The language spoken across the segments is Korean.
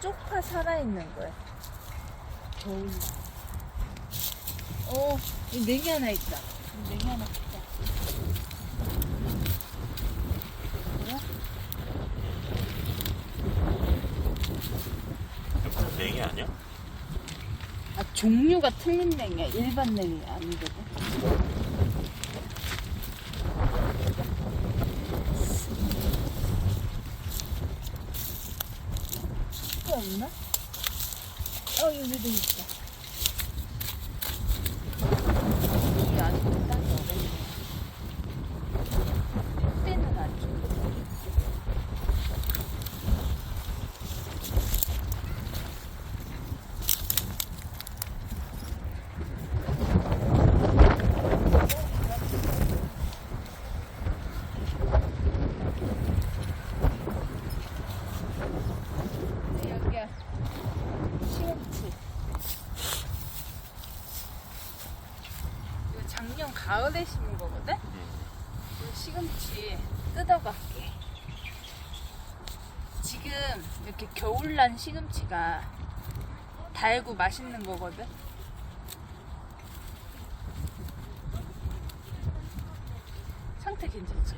쪽파 살아있는 거야. 겨울날. 어, 이 냉이 하나 있다. 이 냉이 하나 있다. 뭐야? 냉이 아니야? 아, 종류가 틀린 냉이야. 일반 냉이 아니거든. 또 없나? 어, 여기도 있다. 이게 아직도 따기 어렵네. 때는 안 좋은데. 여기야. 시금치. 이거 작년 가을에 심은 거거든? 이 시금치 뜯어갈게. 지금 이렇게 겨울난 시금치가 달고 맛있는 거거든? 상태 괜찮지?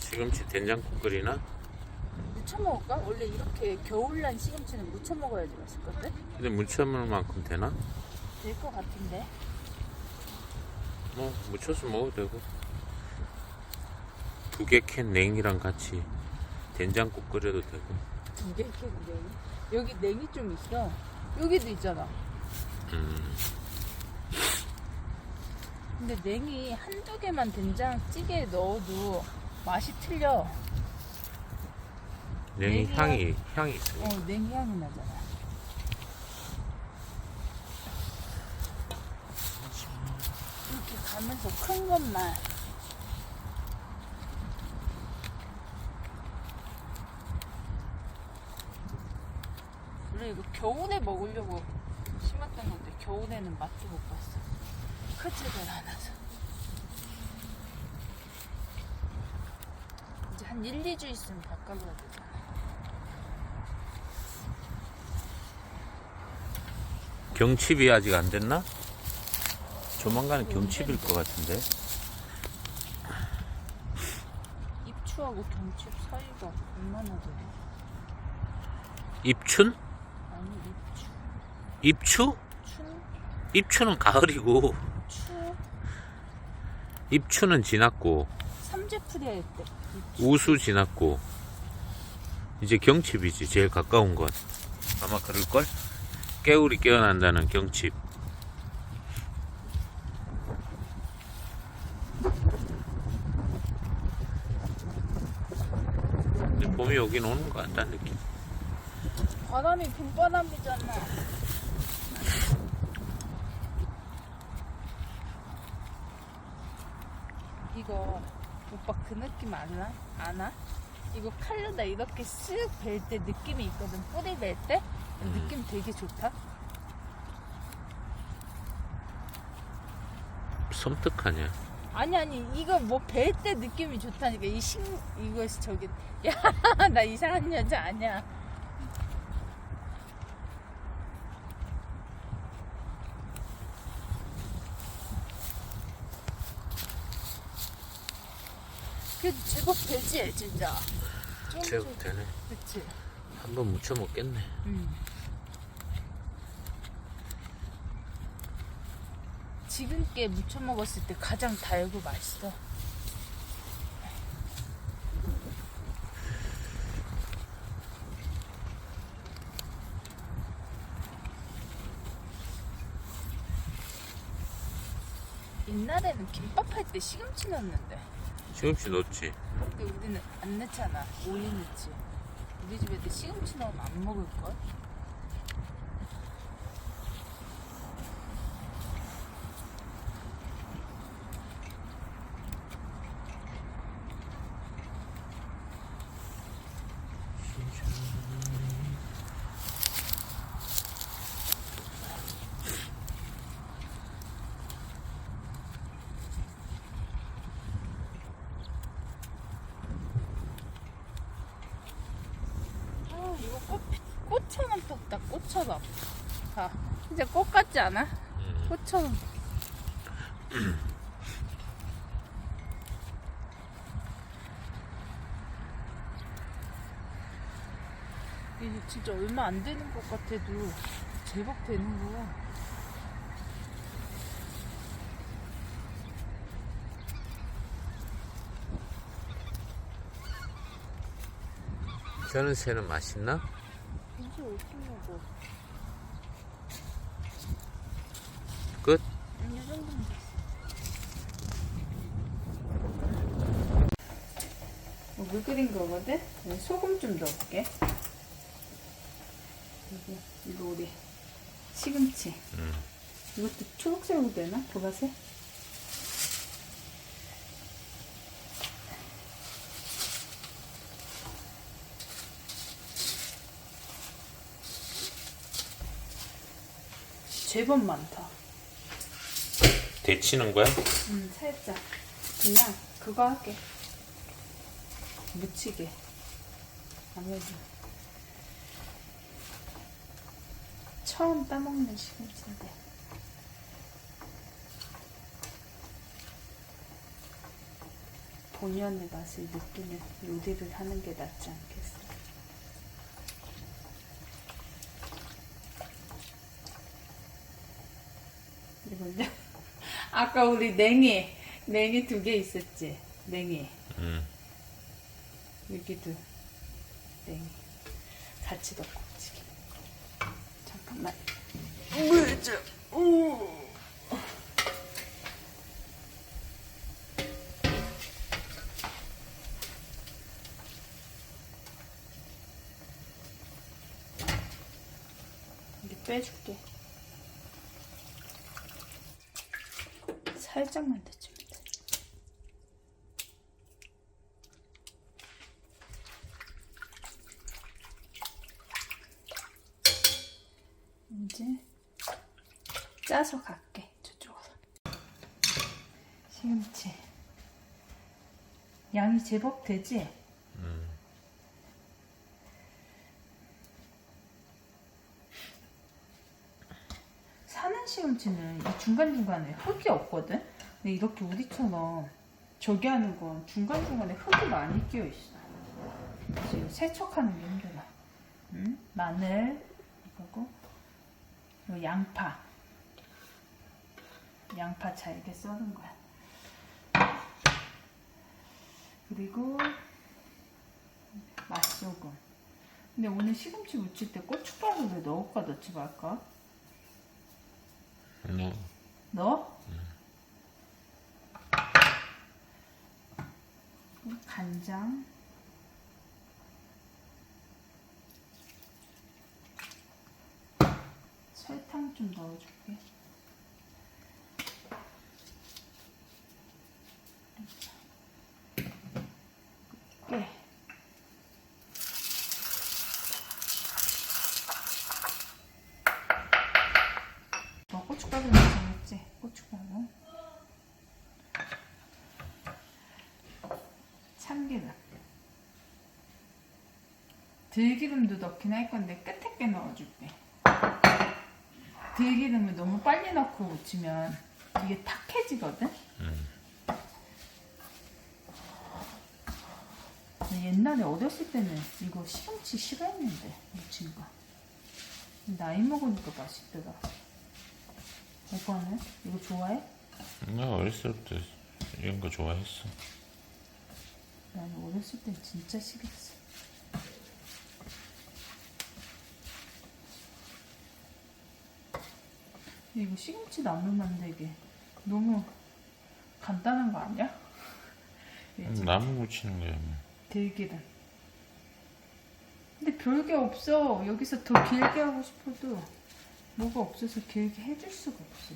시금치 된장국 끓이나? 무쳐 먹을까? 원래 이렇게 겨울난 시금치는 무쳐 먹어야지 건데? 근데 무쳐 먹을 만큼 되나? 될 것 같은데? 뭐 무쳐서 먹어도 되고 두 개 캔 냉이랑 같이 된장국 끓여도 되고 두개 이렇게 냉이? 여기 냉이 좀 있어. 여기도 있잖아. 음, 근데 냉이 한두 개만 된장찌개에 넣어도 맛이 틀려. 냉이 냉이야. 향이 향이 있어 어, 냉이 향이 나잖아. 이렇게 가면서 큰 것만. 원래 이거 겨울에 먹으려고 심었던 건데 겨울에는 맛도 못 봤어. 크지를 않아서. 이제 한 1, 2주 있으면 바꿔줘야 되잖아. 경칩이 아직 안 됐나? 조만간 경칩일 것 같은데 입추하고 경칩 사이가 얼마나 돼? 입춘? 아니 입추 입추? 춘? 입추는 가을이고 추? 입추는 지났고 삼재풀이 할 때 입추. 우수 지났고 이제 경칩이지 제일 가까운 건 아마 그럴걸? 깨울이 깨어난다는 경칩 봄이 오긴 오는 것 같다는 느낌 바람이 봄바람이잖아 이거 오빠 그 느낌 아나? 아나? 이거 칼로다 이렇게 쓱 벨 때 느낌이 있거든 뿌리 벨 때? 느낌 되게 좋다. 섬뜩하냐? 아니 아니 이거 뭐벨때 느낌이 좋다니까. 이 신 이것이 저기 야 나 이상한 여자 아니야. 그래도 제법 되지 진짜. 좀 제법 좀- 되네. 그치? 한번 무쳐 먹겠네. 음. 지금 게 무쳐 먹었을 때 가장 달고 맛있어. 옛날에는 김밥 할 때 시금치 넣었는데. 시금치 넣었지. 근데 우리는 안 넣잖아. 오이 넣지. 우리 집 애들 시금치 넣으면 안 먹을 걸? 아, 이거 꽃, 꽃처럼 폈다, 꽃처럼. 자, 이제 꽃 같지 않아? 음. 꽃처럼. 이게 진짜 얼마 안 되는 것 같아도 제법 되는 거야 저는 새는 맛있나? 이제 어떻게 먹어 끝? 이 정도면 됐어 어, 물 끓인 거거든? 소금 좀 넣을게 이거, 이거 우리 시금치 음. 이것도 초록색으로 되나? 보라색? 제법 많다. 데치는 거야? 음, 살짝. 그냥 그거 할게. 묻히게. 아무래도. 처음 따먹는 시금치인데. 본연의 맛을 느끼는 요리를 하는 게 낫지 않겠어. 이제 아까 우리 냉이 냉이 두 개 있었지 냉이 음. 여기도 냉이 같이 넣고 잠깐만. 물좀 이게 빼줄게. 살짝만 데치면 돼. 이제 짜서 갈게 저쪽으로. 시금치. 양이 제법 되지? 사는 시금치는 이 중간중간에 흙이 없거든? 근데 이렇게 우리처럼 저기 하는 건 중간중간에 흙이 많이 끼어 있어. 그래서 세척하는 게 힘들어. 응? 마늘, 이거고, 이거 양파. 양파 잘게 썰은 거야. 그리고 맛소금. 근데 오늘 시금치 무칠 때 고춧가루 왜 넣을까 넣지 말까? 뭐, 넣어? 간장 설탕 좀 넣어줄게 깨 어, 고춧가루 넣었지? 고춧가루. 참기름. 들기름도 넣긴 할 건데 끝에 게 넣어줄게. 들기름을 너무 빨리 넣고 무치면 이게 탁해지거든? 근데 옛날에 어렸을 때는 이거 시금치 싫어했는데 무친 거. 나이 먹으니까 맛있더라. 오빠는 이거 좋아해? 나 어렸을 때 이런 거 좋아했어. 나는 어렸을 땐 진짜 싫었어. 근데 이거 시금치 나물 만들기 너무 간단한 거 아니야? 이제 나무 묻히는 거야. 뭐. 들기름. 근데 별게 없어. 여기서 더 길게 하고 싶어도 뭐가 없어서 길게 해줄 수가 없어.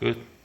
끝. 어.